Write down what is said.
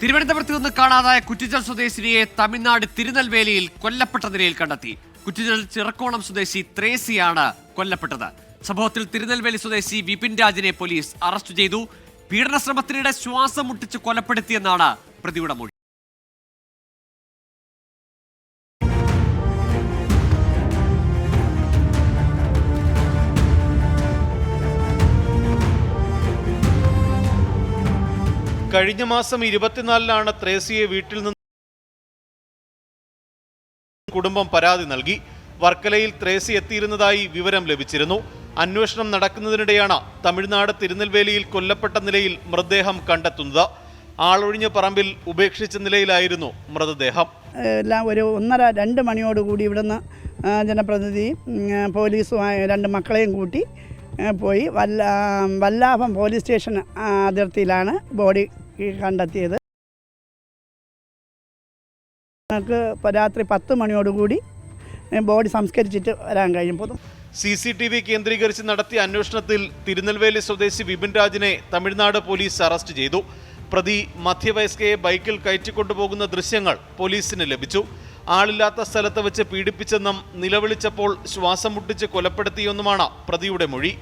തിരുവനന്തപുരത്ത് നിന്ന് കാണാതായ കുറ്റിച്ചൽ സ്വദേശിനിയെ തമിഴ്നാട് തിരുനെൽവേലിയിൽ കൊല്ലപ്പെട്ട നിലയിൽ കണ്ടെത്തി. കുറ്റിച്ചൽ ചിറക്കോണം സ്വദേശി ത്രേസിയാണ് കൊല്ലപ്പെട്ടത്. സംഭവത്തിൽ തിരുനെൽവേലി സ്വദേശി വിപിൻ രാജിനെ പോലീസ് അറസ്റ്റ് ചെയ്തു. പീഡനശ്രമത്തിനിടെ ശ്വാസം മുട്ടിച്ച് കൊലപ്പെടുത്തിയെന്നാണ് പ്രതിയുടെ മൊഴി. കഴിഞ്ഞ മാസം ഇരുപത്തിനാലിനാണ് ത്രേസിയെ വീട്ടിൽ നിന്ന് കുടുംബം പരാതി നൽകി. വർക്കലയിൽ ത്രേസി എത്തിയിരുന്നതായി വിവരം ലഭിച്ചിരുന്നു. അന്വേഷണം നടക്കുന്നതിനിടെയാണ് തമിഴ്നാട് തിരുനെൽവേലിയിൽ കൊല്ലപ്പെട്ട നിലയിൽ മൃതദേഹം കണ്ടെത്തുന്നത്. ആളൊഴിഞ്ഞ പറമ്പിൽ ഉപേക്ഷിച്ച നിലയിലായിരുന്നു മൃതദേഹം. എല്ലാം ഒരു ഒന്നര രണ്ട് മണിയോടുകൂടി ഇവിടുന്ന് ജനപ്രതിനിധി പോലീസുമായ രണ്ട് മക്കളെയും കൂട്ടി പോയി. വല്ല വല്ലാഭം പോലീസ് സ്റ്റേഷൻ അതിർത്തിയിലാണ് ബോഡി കണ്ടെത്തിയത്. ഞങ്ങൾക്ക് രാത്രി പത്ത് മണിയോടുകൂടി ബോഡി സംസ്കരിച്ചിട്ട് വരാൻ കഴിയും. പൊതു സി സി ടി വി കേന്ദ്രീകരിച്ച് നടത്തിയ അന്വേഷണത്തിൽ തിരുനെൽവേലി സ്വദേശി വിപിൻ രാജിനെ തമിഴ്നാട് പോലീസ് അറസ്റ്റ് ചെയ്തു. പ്രതി മധ്യവയസ്കയെ ബൈക്കിൽ കയറ്റിക്കൊണ്ടുപോകുന്ന ദൃശ്യങ്ങൾ പോലീസിന് ലഭിച്ചു. ആളില്ലാത്ത സ്ഥലത്ത് വെച്ച് പീഡിപ്പിച്ചെന്നും നിലവിളിച്ചപ്പോൾ ശ്വാസം മുട്ടിച്ച് കൊലപ്പെടുത്തിയെന്നുമാണ് പ്രതിയുടെ മൊഴി.